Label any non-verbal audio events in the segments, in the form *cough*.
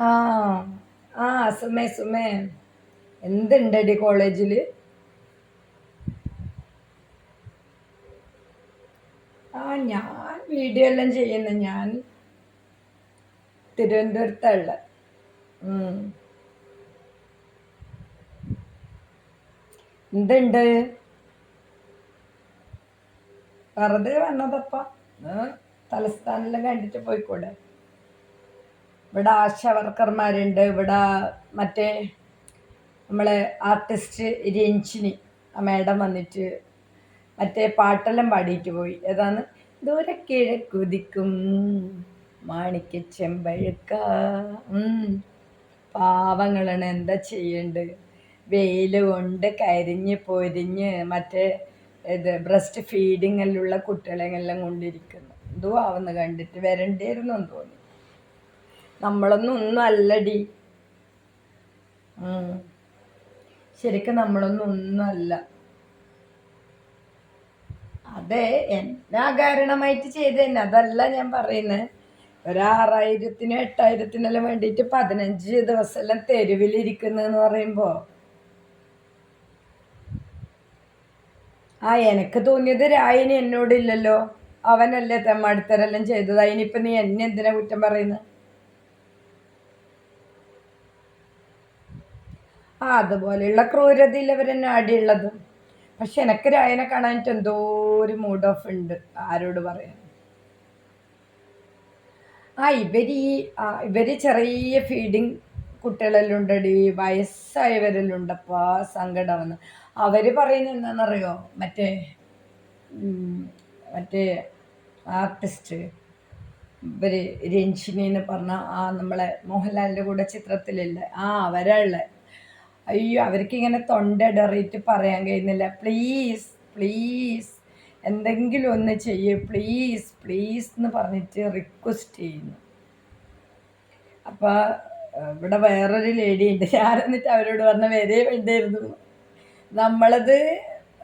ആ ആ സുമേ സുമേ. എന്തുണ്ടടി കോളേജിൽ ആ ഞാൻ വീഡിയോ എല്ലാം ചെയ്യുന്ന. ഞാൻ തിരുവനന്തപുരത്തുള്ള എന്തുണ്ട്? വെറുതെ വന്നതപ്പ. തലസ്ഥാനെല്ലാം കണ്ടിട്ട് പോയിക്കൂടെ? ഇവിടെ ആശ വർക്കർമാരുണ്ട് ഇവിടെ മറ്റേ നമ്മളെ ആർട്ടിസ്റ്റ് രഞ്ജിനി ആ മേഡം വന്നിട്ട് മറ്റേ പാട്ടെല്ലാം പാടിയിട്ട് പോയി. ഏതാണ്? ദൂരെ കിഴക്കുതിക്കും മാണിക്ക ചെമ്പഴുക്ക. പാവങ്ങളാണ് എന്താ ചെയ്യേണ്ടത് വെയിൽ കൊണ്ട് കരിഞ്ഞ് പൊരിഞ്ഞ് മറ്റേ ഇത് ബ്രസ്റ്റ് ഫീഡിങ്ങിലുള്ള കുട്ടികളെല്ലാം കൊണ്ടിരിക്കുന്നു. എന്തോ ആവുന്ന കണ്ടിട്ട് വരണ്ടേരുന്നു തോന്നി. നമ്മളൊന്നും ഒന്നും അല്ലടി ശരിക്കും നമ്മളൊന്നും ഒന്നും അല്ല അതെ എന്നാ കാരണമായിട്ട് ചെയ്ത് തന്നെ അതല്ല ഞാൻ പറയുന്നത് ഒരാറായിരത്തിനും എട്ടായിരത്തിനെല്ലാം വേണ്ടിയിട്ട് പതിനഞ്ച് ദിവസമെല്ലാം തെരുവിലിരിക്കുന്നതെന്ന് പറയുമ്പോൾ ആ എനിക്ക് തോന്നിയത് രായിനി എന്നോടില്ലല്ലോ. അവനല്ലേ തെമ്മാടിത്തരെല്ലാം ചെയ്തത്. അതിനിപ്പം നീ എന്നെ എന്തിനാ കുറ്റം പറയുന്നത് ആ അതുപോലെയുള്ള ക്രൂരതയിൽ അവരെന്നെ ആടിയുള്ളത്. പക്ഷെ എനിക്ക് രായനെ കാണാനിട്ട് എന്തോ ഒരു മൂഡ് ഓഫ് ഉണ്ട്. ആരോട് പറയാൻ? ആ ഇവർ ഈ ഇവർ ചെറിയ ഫീഡിങ് കുട്ടികളെല്ലാം ഉണ്ടടി. വയസ്സായവരെല്ലാം ഉണ്ടപ്പോൾ സങ്കടമെന്ന് അവർ പറയുന്നത് എന്താണെന്നറിയോ? മറ്റേ മറ്റേ ആർട്ടിസ്റ്റ്. ഇവർ രഞ്ജിനി എന്ന് പറഞ്ഞ ആ നമ്മളെ മോഹൻലാലിന്റെ കൂടെ ചിത്രത്തിലില്ല? ആ അവരുള്ള അയ്യോ അവർക്കിങ്ങനെ തൊണ്ടടറിയിട്ട് പറയാൻ കഴിയുന്നില്ല. പ്ലീസ് പ്ലീസ് എന്തെങ്കിലും ഒന്ന് ചെയ്യേ. പ്ലീസ് പ്ലീസ് എന്ന് പറഞ്ഞിട്ട് റിക്വസ്റ്റ് ചെയ്യുന്നു. അപ്പോൾ ഇവിടെ വേറൊരു ലേഡി ഉണ്ട്. ഞാൻ എന്നിട്ട് അവരോട് പറഞ്ഞ വരെ വേണ്ടായിരുന്നു. നമ്മളത്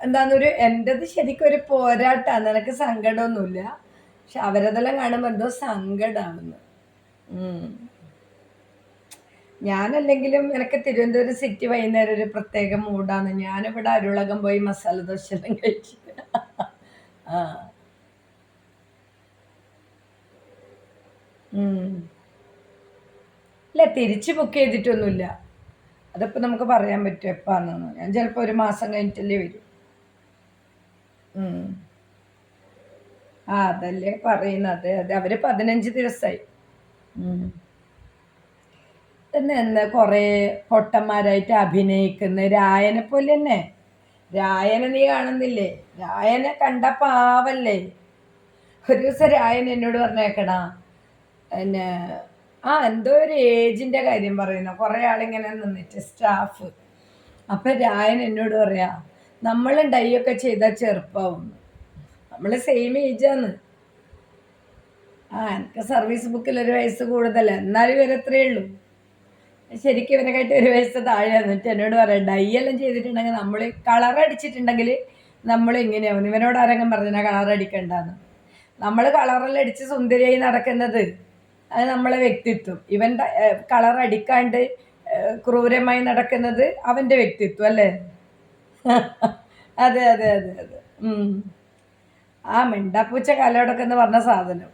എന്താണെന്നൊരു എന്റെത് ശരിക്കും ഒരു പോരാട്ടമാണ് നിനക്ക് സങ്കടമൊന്നുമില്ല. പക്ഷെ അവരതെല്ലാം കാണുമ്പോൾ എന്തോ സങ്കടമാണെന്ന് ഞാനല്ലെങ്കിലും എനിക്ക് തിരുവനന്തപുരം സിറ്റി വൈകുന്നേരം ഒരു പ്രത്യേക മൂഡാണ് ഞാനിവിടെ അരുളകം പോയി മസാല ദോശ എല്ലാം കഴിച്ചു. ആ. ഇല്ല തിരിച്ച് ബുക്ക് ചെയ്തിട്ടൊന്നുമില്ല. അതിപ്പോൾ നമുക്ക് പറയാൻ പറ്റും എപ്പാണെന്ന്. ഞാൻ ചിലപ്പോൾ ഒരു മാസം കഴിഞ്ഞിട്ടല്ലേ വരും. ആ അതല്ലേ പറയുന്നത്. അതെ അതെ അവർ പതിനഞ്ച് ദിവസമായി എന്ന് കുറേ പൊട്ടന്മാരായിട്ട് അഭിനയിക്കുന്ന. രായനെ പോലെ തന്നെ. രായനെ നീ കാണുന്നില്ലേ? രായനെ കണ്ട പാവല്ലേ? ഒരു ദിവസം രായൻ എന്നോട് പറഞ്ഞേക്കടാ പിന്നെ ആ എന്തോ ഒരു ഏജിന്റെ കാര്യം പറയുന്നു. കുറേ ആളിങ്ങനെ നിന്നിട്ട് സ്റ്റാഫ്. അപ്പം രായൻ എന്നോട് പറയാ നമ്മൾ ഡൈയൊക്കെ ചെയ്ത ചെറുപ്പമാവും നമ്മൾ സെയിം ഏജാണ് ആ എനിക്ക് സർവീസ് ബുക്കിൽ ഒരു വയസ്സ് കൂടുതലാണ് എന്നാലും ഇവരത്രേ ഉള്ളൂ. ശരിക്കും ഇവനെക്കായിട്ട് ഒരു വയസ്സ് താഴെ എന്നിട്ട് എന്നോട് പറയണ്ട. ഈ എല്ലാം ചെയ്തിട്ടുണ്ടെങ്കിൽ നമ്മൾ കളർ അടിച്ചിട്ടുണ്ടെങ്കിൽ നമ്മൾ ഇങ്ങനെയാവും ഇവനോട് ആരെങ്കിലും പറഞ്ഞാൽ കളർ അടിക്കണ്ടെന്ന്. നമ്മൾ കളറെല്ലാം അടിച്ച് സുന്ദരിയായി നടക്കുന്നത് അത് നമ്മളെ വ്യക്തിത്വം. ഇവൻ കളർ അടിക്കാണ്ട് ക്രൂരമായി നടക്കുന്നത് അവന്റെ വ്യക്തിത്വം അല്ലേ? *laughs* അതെ അതെ അതെ അതെ. ആ മിണ്ടാപ്പൂച്ച കലോടൊക്കെ എന്ന് പറഞ്ഞ സാധനം.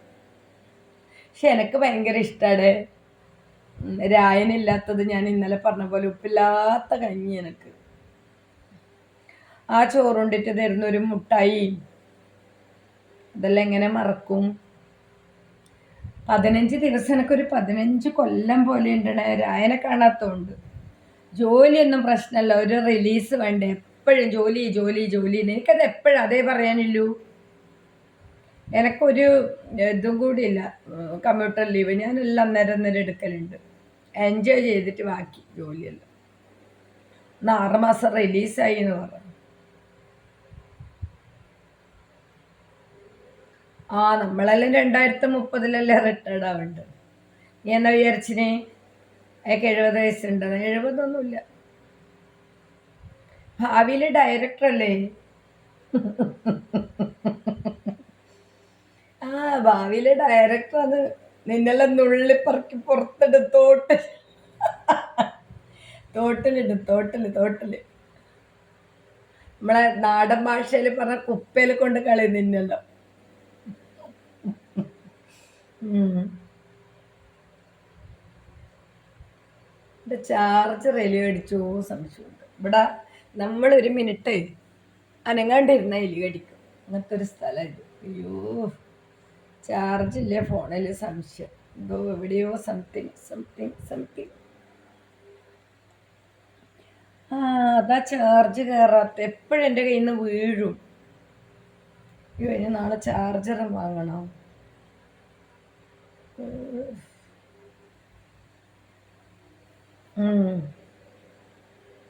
പക്ഷെ എനിക്ക് ഭയങ്കര ഇഷ്ടമാണ് രായനില്ലാത്തത് ഞാൻ ഇന്നലെ പറഞ്ഞ പോലെ ഉപ്പില്ലാത്ത കഞ്ഞി എനിക്ക്. ആ ചോറുണ്ടിട്ട് തരുന്ന ഒരു മുട്ടായി. ഇതെല്ലാം എങ്ങനെ മറക്കും? പതിനഞ്ച് ദിവസം എനിക്കൊരു പതിനഞ്ച് കൊല്ലം പോലെ ഉണ്ടണേ രായനെ കാണാത്തതുകൊണ്ട് ജോലിയൊന്നും പ്രശ്നമല്ല ഒരു റിലീസ് വേണ്ടേ? എപ്പോഴും ജോലി ജോലി ജോലി. എനിക്കത് എപ്പോഴും അതേ പറയാനില്ലു? എനക്കൊരു ഇതും കൂടിയില്ല കമ്പ്യൂട്ടർ ലീവ് ഞാൻ എല്ലാം അന്നേരം അന്നേരം എടുക്കലുണ്ട്. എൻജോയ് ചെയ്തിട്ട് ബാക്കി ജോലിയെല്ലാം. എന്നാൽ ആറുമാസം റിലീസായി എന്ന് പറഞ്ഞു. ആ നമ്മളെല്ലാം രണ്ടായിരത്തി മുപ്പതിലല്ലേ റിട്ടയർഡ് ആവേണ്ടത്? നീ എന്നാ വിചാരിച്ചിനെ? അയാൾക്ക് എഴുപത് വയസ്സുണ്ട്. എഴുപതൊന്നുമില്ല. ഭാവിയിൽ ഡയറക്ടറല്ലേ ആ ഭാവിയിലെ ഡയറക്ടർ അത് നിന്നെല്ലാം നുള്ളിപ്പറക്കി പുറത്തിട്ട് തോട്ടിൽ. തോട്ടിലിട്ട് തോട്ടിൽ തോട്ടിൽ നമ്മളെ നാടൻ ഭാഷയിൽ പറഞ്ഞ കുപ്പയിൽ കൊണ്ട് കളി നിന്നല്ലോ. ചാർജ് എലി അടിച്ചോ സംശയമുണ്ട് ഇവിടെ ഒരു മിനിറ്റ് അനങ്ങാണ്ടിരുന്ന എലി അടിക്കും. അങ്ങനത്തെ ഒരു സ്ഥലമായിട്ട് അയ്യോ. ചാർജ് ഇല്ല ഫോണിൽ സംശയം. എന്തോ എവിടെയോ സംതിങ് സംതിങ് സംതിങ് ആ അതാ ചാർജ് കയറാത്ത എപ്പോഴും എന്റെ കയ്യിൽ നിന്ന് വീഴും. അയ്യോ ഇനി നാളെ ചാർജർ വാങ്ങണം.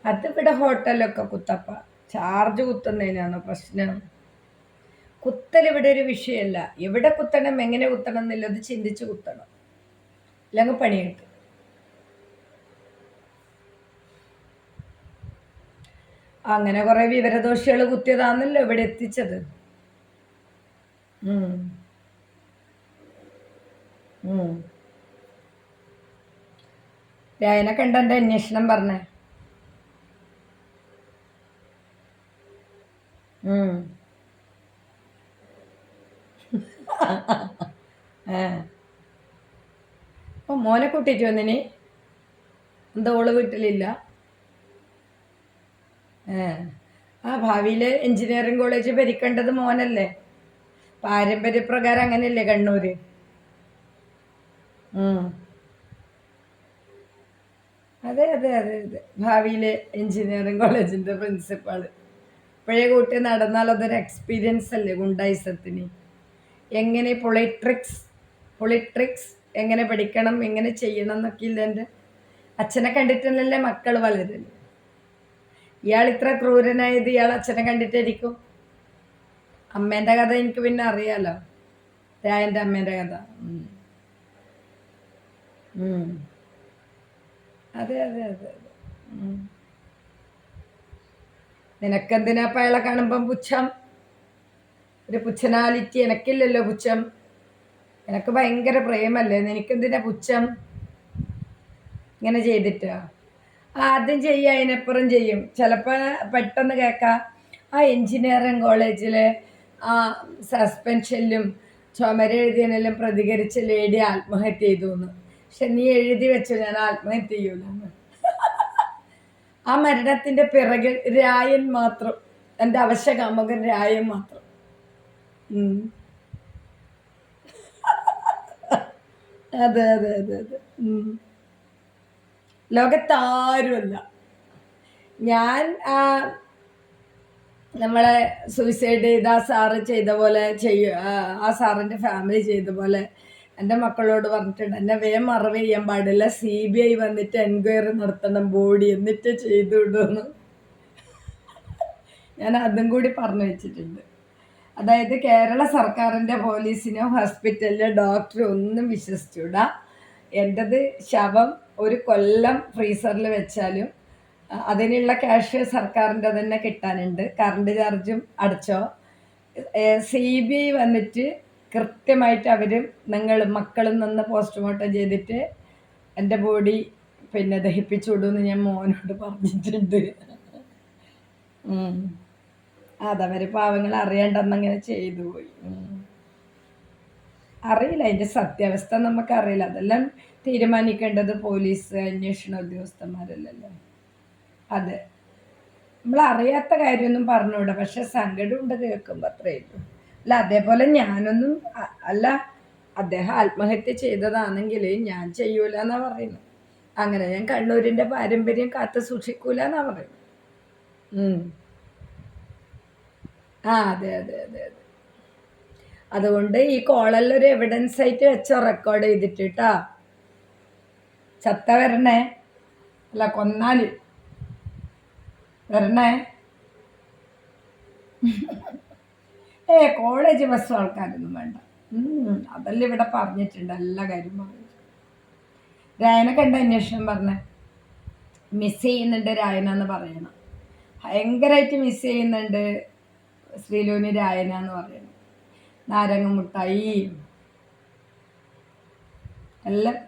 അതിവിടെ ഹോട്ടലൊക്കെ കുത്തപ്പ. ചാർജ് കുത്തുന്നതിനാണ് പ്രശ്നം? കുത്തൽ ഇവിടെ ഒരു വിഷയമല്ല. എവിടെ കുത്തണം എങ്ങനെ കുത്തണം എന്നുള്ളത് ചിന്തിച്ച് കുത്തണം. അല്ലെങ്കിൽ പണി കിട്ടും. അങ്ങനെ കുറെ വിവരദോഷികൾ കുത്തിയതാണല്ലോ ഇവിടെ എത്തിച്ചത്. രായനെ കണ്ട എന്റെ അന്വേഷണം പറഞ്ഞേ? അപ്പൊ മോനെ കൂട്ടിയിട്ട് വന്നിനി. എന്താ ഓൾ വീട്ടിലില്ല? ആ ഭാവിയിൽ എഞ്ചിനീയറിംഗ് കോളേജ് ഭരിക്കേണ്ടത് മോനല്ലേ? പാരമ്പര്യപ്രകാരം അങ്ങനെയല്ലേ കണ്ണൂര്? അതെ അതെ അതെ അതെ. ഭാവിയിലെ എഞ്ചിനീയറിംഗ് കോളേജിന്റെ പ്രിൻസിപ്പാൾ. ഇപ്പോഴേ കൂട്ടി നടന്നാൽ അതൊരു എക്സ്പീരിയൻസ് അല്ലേ ഗുണ്ടായിസത്തിന്? എങ്ങനെ പൊളിട്രിക്സ് പൊളിട്രിക്സ് എങ്ങനെ പഠിക്കണം എങ്ങനെ ചെയ്യണം എന്നൊക്കെ ഇല്ല എന്റെ അച്ഛനെ കണ്ടിട്ടല്ലേ മക്കൾ വളരുന്നു ഇയാൾ ഇത്ര ക്രൂരനായത് ഇയാൾ അച്ഛനെ കണ്ടിട്ടായിരിക്കും? അമ്മേന്റെ കഥ എനിക്ക് പിന്നെ അറിയാലോ? രായന്റെ അമ്മേന്റെ കഥ. അതെ അതെ അതെ അതെ. നിനക്കെന്തിനാ അയാളെ കാണുമ്പം പുച്ഛം? ഒരു പുച്ഛനാലിറ്റി എനക്കില്ലല്ലോ പുച്ഛം. എനക്ക് ഭയങ്കര പ്രേമല്ലേ? എനിക്കെന്തിനാ പുച്ഛം? ഇങ്ങനെ ചെയ്തിട്ടോ? ആദ്യം ചെയ്യുക അതിനപ്പുറം ചെയ്യും. ചിലപ്പോൾ പെട്ടെന്ന് കേൾക്കാം ആ എൻജിനീയറിങ് കോളേജിൽ ആ സസ്പെൻഷനിലും ചുമരെഴുതിയതിനെല്ലാം പ്രതികരിച്ച ലേഡി ആത്മഹത്യ ചെയ്തു എന്ന് പക്ഷെ നീ എഴുതി വെച്ചു ഞാൻ ആത്മഹത്യ ചെയ്യൂലെന്ന്. ആ മരണത്തിന്റെ പിറകിൽ രായൻ മാത്രം എന്റെ അവശകാമകൻ രായൻ മാത്രം. അതെ അതെ അതെ അതെ. ലോകത്താരുമല്ല. ഞാൻ നമ്മളെ സൂയിസൈഡ് ചെയ്ത ആ സാറ് ചെയ്ത പോലെ ചെയ്യ ആ സാറിന്റെ ഫാമിലി ചെയ്ത പോലെ എന്റെ മക്കളോട് പറഞ്ഞിട്ടുണ്ട് എന്നെ വേഗം മറവ് ചെയ്യാൻ പാടില്ല സി ബി ഐ വന്നിട്ട് എൻക്വയറി നടത്തണം ബോഡി എന്നിട്ട് ചെയ്തു വിടുമെന്ന് ഞാൻ അതും കൂടി പറഞ്ഞു വെച്ചിട്ടുണ്ട്. അതായത് കേരള സർക്കാരിന്റെ പോലീസിനോ ഹോസ്പിറ്റലിലോ ഡോക്ടറോ ഒന്നും വിശ്വസിച്ചൂട എന്റെത് ശവം ഒരു കൊല്ലം ഫ്രീസറിൽ വെച്ചാലും അതിനുള്ള ക്യാഷ് സർക്കാരിന്റെ തന്നെ കിട്ടാനുണ്ട്. കറണ്ട് ചാർജും അടച്ചോ. സി ബി ഐ വന്നിട്ട് കൃത്യമായിട്ട് അവരും നിങ്ങൾ മക്കളും നിന്ന് പോസ്റ്റ്മോർട്ടം ചെയ്തിട്ട് എന്റെ ബോഡി പിന്നെ ദഹിപ്പിച്ചു വിടുമെന്ന് ഞാൻ മോനോട് പറഞ്ഞിട്ടുണ്ട്. അതവർ പാവങ്ങൾ അറിയണ്ടെന്നങ്ങനെ ചെയ്തു പോയി. അറിയില്ല അതിന്റെ സത്യാവസ്ഥ നമുക്കറിയില്ല. അതെല്ലാം തീരുമാനിക്കേണ്ടത് പോലീസ് അന്വേഷണ ഉദ്യോഗസ്ഥന്മാരല്ലല്ലോ. അതെ. നമ്മൾ അറിയാത്ത കാര്യമൊന്നും പറഞ്ഞുകൂടാ പക്ഷെ സങ്കടമുണ്ട് കേൾക്കുമ്പോൾ അത്രയേ. ഉള്ളൂ അല്ല അതേപോലെ ഞാനൊന്നും അല്ല അദ്ദേഹം ആത്മഹത്യ ചെയ്തതാണെങ്കിൽ ഞാൻ ചെയ്യൂല എന്നാ പറയുന്നത് അങ്ങനെ ഞാൻ കണ്ണൂരിന്റെ പാരമ്പര്യം കാത്തു സൂക്ഷിക്കൂല എന്നാ പറയുന്നത് ആ അതെ അതെ അതെ അതെ. അതുകൊണ്ട് ഈ കോളെല്ലാം ഒരു എവിഡൻസ് ആയിട്ട് വെച്ചോ റെക്കോർഡ് ചെയ്തിട്ട് കേട്ടോ ചത്ത വരണേ. അല്ല കൊന്നാൽ വരണേ. ഏ കോളേജ് ബസ് ആൾക്കാരൊന്നും വേണ്ട. അതെല്ലാം ഇവിടെ പറഞ്ഞിട്ടുണ്ട് എല്ലാ കാര്യം പറഞ്ഞു രായനെ കണ്ട അന്വേഷണം പറഞ്ഞേ. മിസ് ചെയ്യുന്നുണ്ട് രായന എന്ന് പറയണം. ഭയങ്കരമായിട്ട് മിസ് ചെയ്യുന്നുണ്ട്. ശ്രീലൂനി രായന എന്ന് പറയുന്നത്. നാരങ്ങ മുട്ടായി. എല്ലാം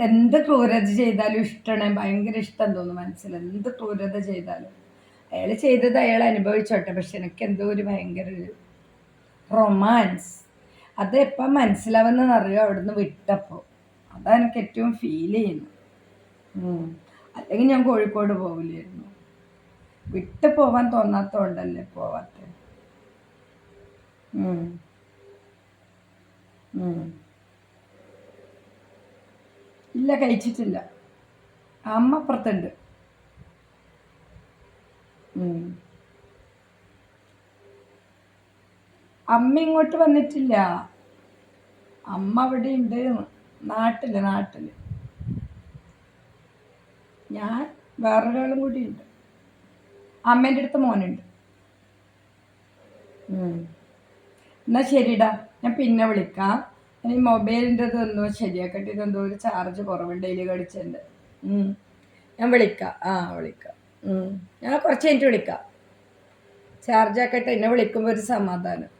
എന്ത് ക്രൂരത ചെയ്താലും ഇഷ്ടമാണ് ഭയങ്കര ഇഷ്ടം തോന്നും മനസ്സിൽ. എന്ത് ക്രൂരത ചെയ്താലും. അയാൾ ചെയ്തത് അയാൾ അനുഭവിച്ചോട്ടെ പക്ഷെ എനിക്ക് എന്തോ ഒരു ഭയങ്കര ഒരു റൊമാൻസ്. അത് എപ്പം മനസ്സിലാവുന്നതെന്ന് അറിയോ? അവിടുന്ന് വിട്ടപ്പോൾ. അതാണ് എനിക്ക് ഏറ്റവും ഫീൽ ചെയ്യുന്നത്. അല്ലെങ്കിൽ ഞാൻ കോഴിക്കോട് പോകില്ലായിരുന്നു വിട്ട് പോവാൻ തോന്നാത്തോണ്ടല്ലേ പോവാത്ത. ഇല്ല കഴിച്ചിട്ടില്ല. അമ്മ അപ്പുറത്തുണ്ട്. അമ്മ ഇങ്ങോട്ട് വന്നിട്ടില്ല. അമ്മ അവിടെ ഉണ്ട് നാട്ടിൽ നാട്ടിൽ. ഞാൻ വേറൊരാളും കൂടി ഉണ്ട് അമ്മേന്റെ അടുത്ത് മോനുണ്ട്. എന്നാ ശരിടാ ഞാൻ പിന്നെ വിളിക്കാം. ഈ മൊബൈലിന്റെ ഇതെന്തോ ശരിയാക്കട്ടെ ഇതെന്തോ ഒരു ചാർജ് കുറവുണ്ട് ഇതിൽ കടിച്ചുണ്ട് ഞാൻ വിളിക്കാം. ആ വിളിക്കാം. ഞാൻ കുറച്ച് കഴിഞ്ഞിട്ട് വിളിക്കാം. ചാർജ് ആക്കട്ടെ എന്നെ വിളിക്കുമ്പോൾ ഒരു സമാധാനം.